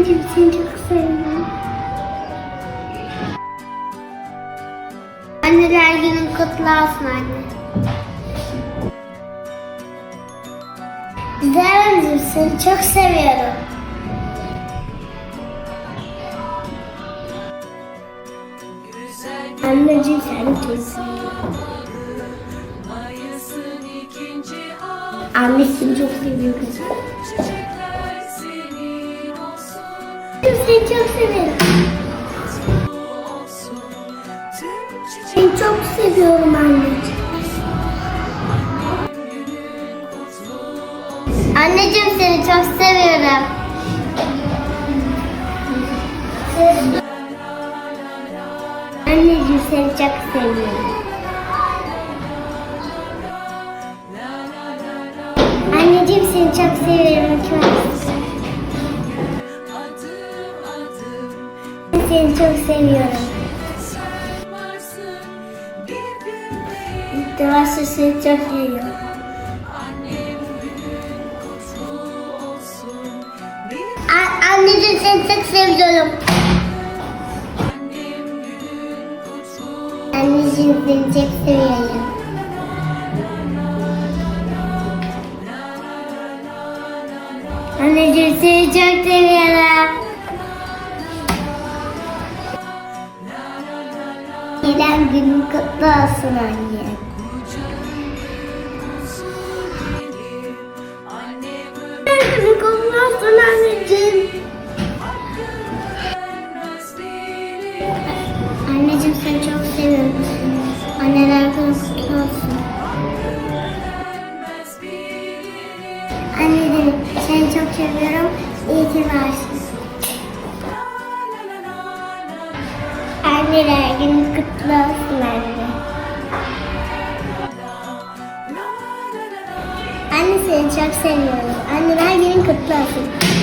Anneciğim seni çok seviyorum. Anneler günün kutlu olsun anne. Güzel anneciğim seni çok seviyorum. Anneciğim seni çok seviyorum. Annesini çok seviyorum. Seni çok çiçek Seni çok seviyorum anneciğim. Anneciğim seni çok seviyorum. Anneciğim seni çok seviyorum. Anneciğim seni çok seviyorum. Çok seni çok seviyorum. Devasa seni çok seviyorum. Anneciğim seni çok seviyorum. Anneciğim seni çok seviyorum. Anneciğim seni çok İrem günün kutlu olsun anne. Günün kutlu olsun anneciğim. Anneciğim seni çok seviyorum. Anneler günü kutlu olsun. Anneciğim seni çok seviyorum. İyi ki varsın. Anneler günü kutlu olsun anne. Seni çok seviyorum. Anneler günün kutlu olsun.